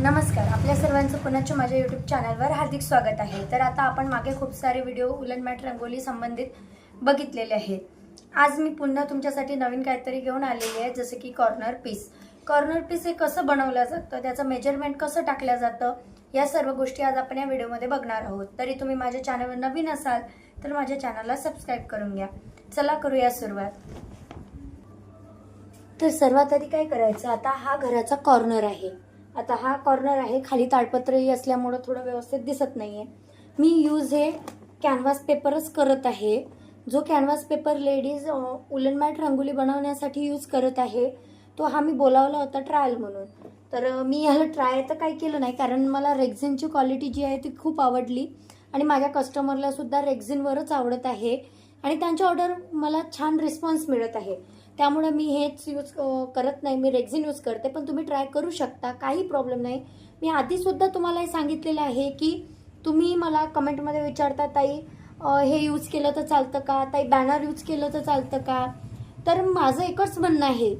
नमस्कार आपल्या सर्वांचं पुण्याच्या माझ्या यूट्यूब चॅनलवर हार्दिक स्वागत आहे. तर आता आपण मागे खूप सारे व्हिडिओ उलनमॅट रंगोली संबंधित बघितलेले आहेत. आज मी पुन्हा तुमच्यासाठी नवीन काहीतरी घेऊन आलेली आहे जसं की कॉर्नर पीस कॉर्नर पीस हे कसं बनवलं जातं त्याचं मेजरमेंट कसं टाकलं जातं या सर्व गोष्टी आज आपण या व्हिडिओमध्ये बघणार आहोत. तरी तुम्ही माझ्या चॅनलवर नवीन असाल तर माझ्या चॅनलला सबस्क्राईब करून घ्या. चला करूया सुरुवात. तर सर्वात आधी काय करायचं आता हा घराचा कॉर्नर आहे. आता हा कॉर्नर आहे खाली ताडपत्रही असल्यामुळं थोडं व्यवस्थित दिसत नाही आहे मी यूज हे कॅनव्हास पेपरच करत आहे. जो canvas paper ladies woollen mat rangoli बनवण्यासाठी यूज करत आहे तो हा मी बोलावला होता ट्रायल म्हणून. तर मी ह्याला ट्राय तर काही केलं नाही कारण मला रेक्झिनची क्वालिटी जी आहे ती खूप आवडली. आणि माझ्या कस्टमरलासुद्धा रेक्झिनवरच आवडत आहे. आणि त्यांच्या ऑर्डर मला छान रिस्पॉन्स मिळत आहे. त्यामुळे मी हेच यूज करत नाही. मी रेक्झिन यूज करते. पण तुम्ही ट्राय करू शकता. काही प्रॉब्लेम नाही. मी आधीसुद्धा तुम्हाला हे सांगितलेलं आहे की तुम्ही मला कमेंटमध्ये विचारता ताई हे यूज केलं तर चालतं का? ताई बॅनर यूज केलं तर चालतं का? तर माझं एकच म्हणणं आहे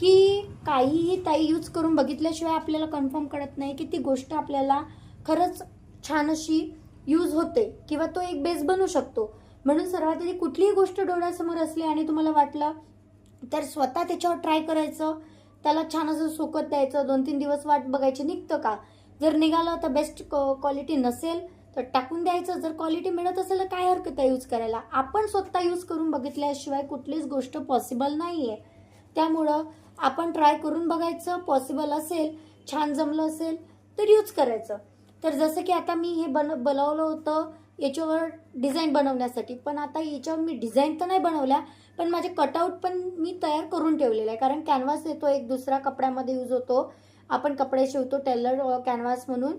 की काहीही ताई यूज करून बघितल्याशिवाय आपल्याला कन्फर्म कळत नाही की ती गोष्ट आपल्याला खरंच छान अशी यूज होते किंवा तो एक बेस बनू शकतो. म्हणून सर्वात आधी कुठलीही गोष्ट डोळ्यासमोर असली आणि तुम्हाला वाटलं तर स्वतः त्याच्यावर ट्राय करायचं. त्याला छान असं सुकत द्यायचं. दोन तीन दिवस वाट बघायची. निघतं का? जर निघालं तर बेस्ट क्वालिटी नसेल तर टाकून द्यायचं. जर क्वालिटी मिळत असेल तर काय हरकत आहे यूज करायला? आपण स्वतः यूज करून बघितल्याशिवाय कुठलीच गोष्ट पॉसिबल नाही आहे त्यामुळं आपण ट्राय करून बघायचं. पॉसिबल असेल छान जमलं असेल तर यूज करायचं. तर जसं की आता मी हे बन बनवलं होतं याच्यावर डिझाईन बनवण्यासाठी. पण आता याच्यावर मी डिझाईन तर नाही बनवल्या पण माझे कटआउट पण मी तयार करून ठेवलेलं आहे. कारण कॅनव्हास येतो एक दुसरा कपड्यामध्ये यूज होतो. आपण कपडे शिवतो टेलर कॅनव्हास म्हणून.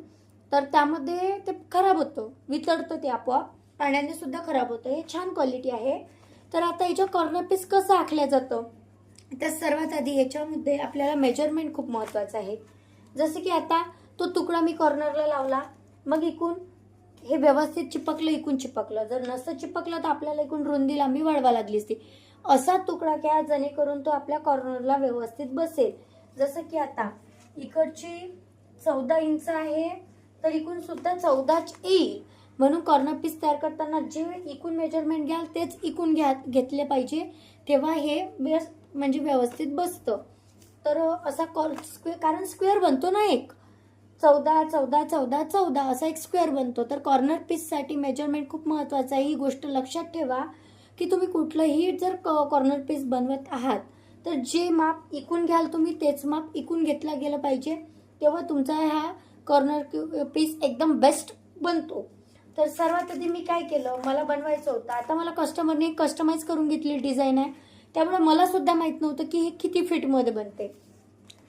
तर त्यामध्ये ते खराब होतं. वितळतं ते आपोआप. पाण्याने सुद्धा खराब होतं. हे छान क्वालिटी आहे. तर आता याच्या कॉर्नर पीस कसं आखलं जातं? तर सर्वात आधी याच्यामध्ये आपल्याला मेजरमेंट खूप महत्त्वाचं आहे. जसं की आता तो तुकडा मी कॉर्नरला लावला. मग इकून हे व्यवस्थित चिपकलं इकून चिपकलं. जर नसतं चिपकलं तर आपल्याला इकून रुंदी लांबी वाढवा लागली असती असा तुकडा घ्या जेणेकरून तो आपल्या कॉर्नरला व्यवस्थित बसेल. जसं की आता इकडची चौदा इंच आहे तर इकून सुद्धा चौदाच येईल म्हणून कॉर्नर पीस तयार करताना जे इकून मेजरमेंट घ्याल तेच इकून घ्या घेतले पाहिजे. तेव्हा हे बेस म्हणजे व्यवस्थित बसतं. तर असा कॉर स्क्वेअर कारण स्क्वेअर बनतो ना एक. चौदा चौदा चौदा चौदा असा एक स्क्वेअर बनतो. तर कॉर्नर पीससाठी मेजरमेंट खूप महत्त्वाचं आहे. ही गोष्ट लक्षात ठेवा. की तुम्ही कुठलंही जर कॉर्नर पीस बनवत आहात तर जे माप इकून घ्याल तुम्ही तेच माप इकून घेतला गेलं पाहिजे. तेव्हा तुमचा हा कॉर्नर पीस एकदम बेस्ट बनतो. तर सर्वात आधी मी काय केलं मला बनवायचं होतं. आता मला कस्टमरने कस्टमाइज करून घेतली डिझाईन आहे. त्यामुळे मला सुद्धा नव्हतं की हे किती फिटमध्ये बनते.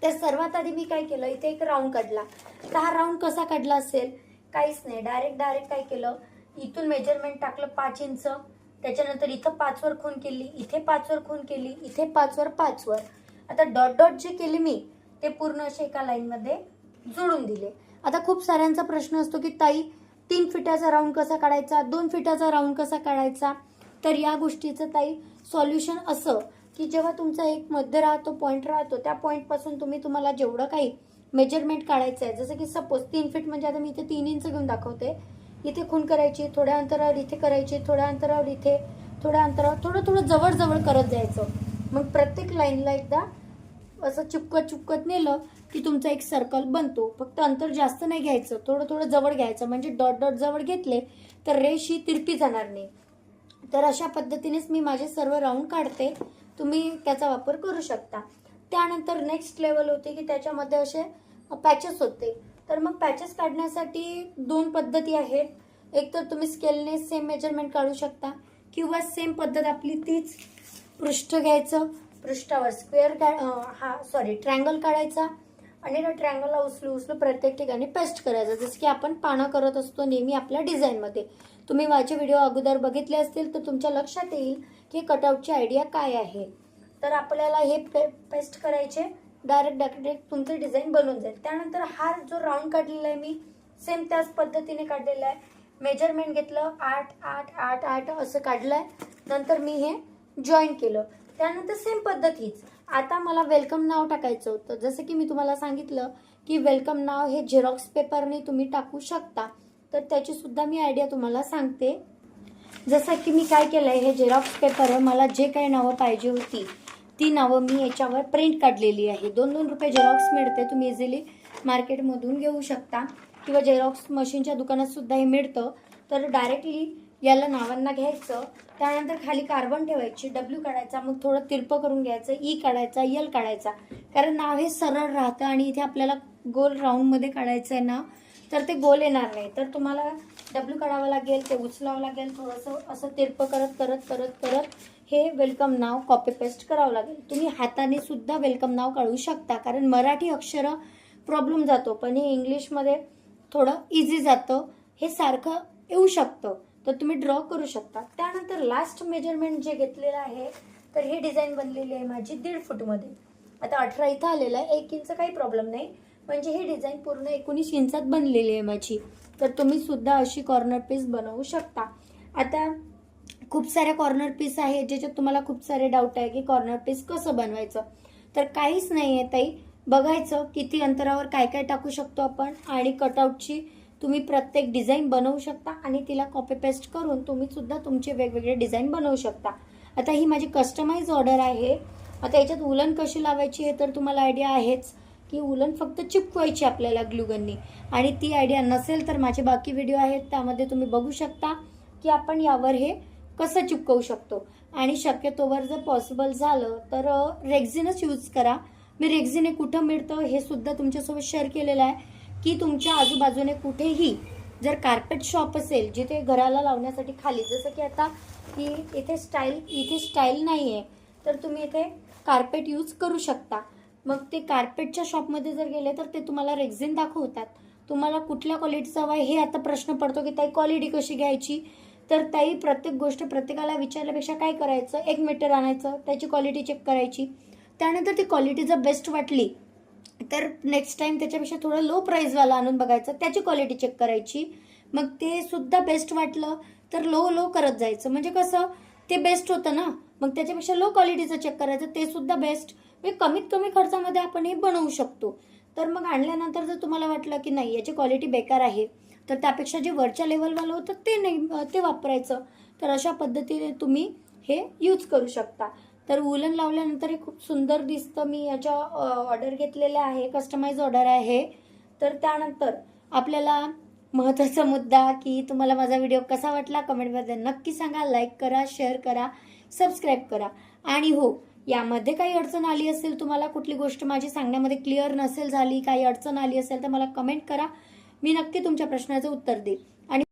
तर सर्वात आधी मी काय केलं इथे एक राऊंड काढला. तर हा राऊंड कसा काढला असेल काहीच नाही. डायरेक्ट डायरेक्ट काय केलं इथून मेजरमेंट टाकलं पाच इंच. त्याच्यानंतर इथं पाचवर खून केली इथे पाचवर खून केली इथे पाचवर पाचवर. आता डॉट डॉट जे केले मी ते पूर्ण असे एका लाईनमध्ये जोडून दिले. आता खूप साऱ्यांचा प्रश्न असतो की ताई तीन फिटाचा राऊंड कसा काढायचा? दोन फिटाचा राऊंड कसा काढायचा? तर या गोष्टीचं ताई सॉल्युशन असं की जेव्हा तुमचा एक मध्य राहतो पॉईंट राहतो त्या पॉईंटपासून तुम्ही तुम्हाला जेवढं काही मेजरमेंट काढायचं आहे जसं की सपोज तीन फीट म्हणजे आता मी इथे तीन इंच घेऊन दाखवते इथे खून करायची थोड्या अंतरावर इथे करायची थोड्या अंतरावर इथे थोड्या अंतरावर थोडं थोडं जवळजवळ करत जायचं. मग प्रत्येक लाईनला एकदा असं चिपकत चिपकत नेलं की तुमचा एक सर्कल बनतो. फक्त अंतर जास्त नाही घ्यायचं थोडं थोडं जवळ घ्यायचं. म्हणजे डॉट डॉट जवळ घेतले तर रेष ही तिरपी जाणार नाही. तर अशा पद्धतीनेच मी माझे सर्व राऊंड काढते. तुम्ही त्याचा वापर करू शकता. त्यानंतर नेक्स्ट लेवल होते की त्याच्यामध्ये असे पॅचेस होते. तर मग पॅचेस काढण्यासाठी दोन पद्धती आहेत. एक तर तुम्ही स्केलने सेम मेजरमेंट काढू शकता किंवा सेम पद्धत आपली तीच पृष्ठ घ्यायचं. पृष्ठावर स्क्वेअर हा सॉरी ट्रँगल काढायचा आणि त्या ट्रँगलला उचलू उचलू प्रत्येक ठिकाणी पेस्ट करायचं. जसं की आपण पानं करत असतो नेहमी आपल्या डिझाईनमध्ये तुम्ही माझे व्हिडिओ अगोदर बघितले असतील तर तुमच्या लक्षात येईल की कटआउटची आयडिया काय आहे. तर आपल्याला हे पे पेस्ट करायचे. डायरेक्ट डायरेक्ट तुमचं डिझाईन बनून जाईल. त्यानंतर हा जो राऊंड काढलेला आहे मी सेम त्याच पद्धतीने काढलेला आहे. मेजरमेंट घेतलं आठ आठ आठ आठ असं काढलं आहे नंतर मी हे जॉईन केलं. त्यानंतर सेम पद्धत हीच. आता मला वेलकम नाव टाकायचं होतं. जसं की मी तुम्हाला सांगितलं की वेलकम नाव हे झेरॉक्स पेपरने तुम्ही टाकू शकता. तर त्याची सुद्धा मी आयडिया तुम्हाला सांगते. जसं की मी काय केलं आहे हे झेरॉक्स पेपर मला जे काही नावं पाहिजे होती ती नावं मी याच्यावर प्रिंट काढलेली आहे. दोन दोन रुपये झेरॉक्स मिळते तुम्ही इझिली मार्केटमधून घेऊ शकता. किंवा झेरॉक्स मशीनच्या दुकानातसुद्धा हे मिळतं. तर डायरेक्टली याला नावांना घ्यायचं. त्यानंतर खाली कार्बन ठेवायची डब्ल्यू काढायचा मग थोडं तिरपं करून घ्यायचं ई काढायचा यल काढायचा. कारण नाव हे सरळ राहतं आणि इथे आपल्याला गोल राऊंडमध्ये काढायचं आहे ना तर ते गोल येणार नाही. तर तुम्हाला डब्ल्यू काढावं लागेल ते उचलावं लागेल थोडंसं असं तिरपं करत करत करत करत हे वेलकम नाव कॉपी पेस्ट करावं लागेल. तुम्ही हाताने सुद्धा वेलकम नाव काढू शकता कारण मराठी अक्षरं प्रॉब्लेम जातो पण हे इंग्लिशमध्ये थोडं इझी जातं हे सारखं येऊ शकतं. तर तुम्ही ड्रॉ करू शकता. त्यानंतर लास्ट मेजरमेंट जे घेतलेलं आहे तर ही डिझाईन बनलेली आहे माझी दीड फूटमध्ये आता अठरा इथं आलेलं आहे एक इंच काही प्रॉब्लेम नाही. म्हणजे ही डिझाईन पूर्ण एकोणीस इंचात बनलेली आहे माझी. तर तुम्ही सुद्धा अशी कॉर्नर पीस बनवू शकता. आता खूप साऱ्या कॉर्नर पीस आहेत ज्याच्यात तुम्हाला खूप सारे डाऊट आहे की कॉर्नर पीस कसं बनवायचं. तर काहीच नाही आहे ताई. बघायचं किती अंतरावर काय काय टाकू शकतो आपण आणि कटआउटची तुम्ही प्रत्येक डिझाईन बनवू शकता आणि तिला कॉपी पेस्ट करून तुम्ही सुद्धा तुमचे वेगवेगळे डिझाईन बनवू शकता. आता ही माझी कस्टमाइज ऑर्डर आहे. आता याच्यात उलन कशी लावायची हे तर तुम्हाला आयडिया आहेच. की उलन फक्त चिपकवायची आपल्याला ग्लुगननी. आणि ती आयडिया नसेल तर माझे बाकी व्हिडिओ आहेत त्यामध्ये तुम्ही बघू शकता की आपण यावर हे कसं चिपकवू शकतो. आणि शक्यतोवर जर पॉसिबल झालं तर रेक्झिनच यूज करा. मी रेक्झिन हे कुठं मिळतं हे सुद्धा तुमच्यासोबत शेअर केलेलं आहे. की तुमच्या आजूबाजूने कुठेही जर कार्पेट शॉप असेल जिथे घराला लावण्यासाठी खाली जसं की आता की इथे स्टाईल इथे स्टाईल नाही आहे तर तुम्ही इथे कार्पेट यूज करू शकता. मग ते कार्पेटच्या शॉपमध्ये जर गेले तर ते तुम्हाला रेक्झिन दाखवतात. तुम्हाला कुठल्या क्वालिटीचा हवा आहे हे आता प्रश्न पडतो की ताई क्वालिटी कशी घ्यायची? तर ताई प्रत्येक गोष्ट प्रत्येकाला विचारल्यापेक्षा काय करायचं? एक मीटर आणायचं त्याची क्वालिटी चेक करायची. त्यानंतर ती क्वालिटी जर बेस्ट वाटली तर नेक्स्ट टाईम त्याच्यापेक्षा थोडं लो प्राईजवाला आणून बघायचं त्याची क्वालिटी चेक करायची. मग ते सुद्धा बेस्ट वाटलं तर लो लो करत जायचं. म्हणजे कसं? ते बेस्ट होतं ना? मग त्याच्यापेक्षा लो क्वालिटीचं चेक करायचं ते सुद्धा बेस्ट म्हणजे कमीत कमी खर्चामध्ये आपण हे बनवू शकतो. तर मग आणल्यानंतर जर तुम्हाला वाटलं की नाही याची क्वालिटी बेकार आहे तर त्यापेक्षा जे वरच्या लेवलवालं होतं ते नाही ते वापरायचं. तर अशा पद्धतीने तुम्ही हे यूज करू शकता. तर वुलन लावल्यानंतर हे खूप सुंदर दिसतं. मी याच्या ऑर्डर घेतलेल्या आहे कस्टमाइज ऑर्डर आहे. तर त्यानंतर आपल्याला महत्त्वाचा मुद्दा की तुम्हाला माझा व्हिडिओ कसा वाटला? कमेंटमध्ये नक्की सांगा लाईक करा शेअर करा सबस्क्राईब करा. आणि हो यामध्ये काही अडचण आली असेल तुम्हाला कुठली गोष्ट माझी सांगण्यामध्ये क्लिअर नसेल झाली काही अडचण आली असेल तर मला कमेंट करा. मी नक्की तुमच्या प्रश्नाचं उत्तर देईल.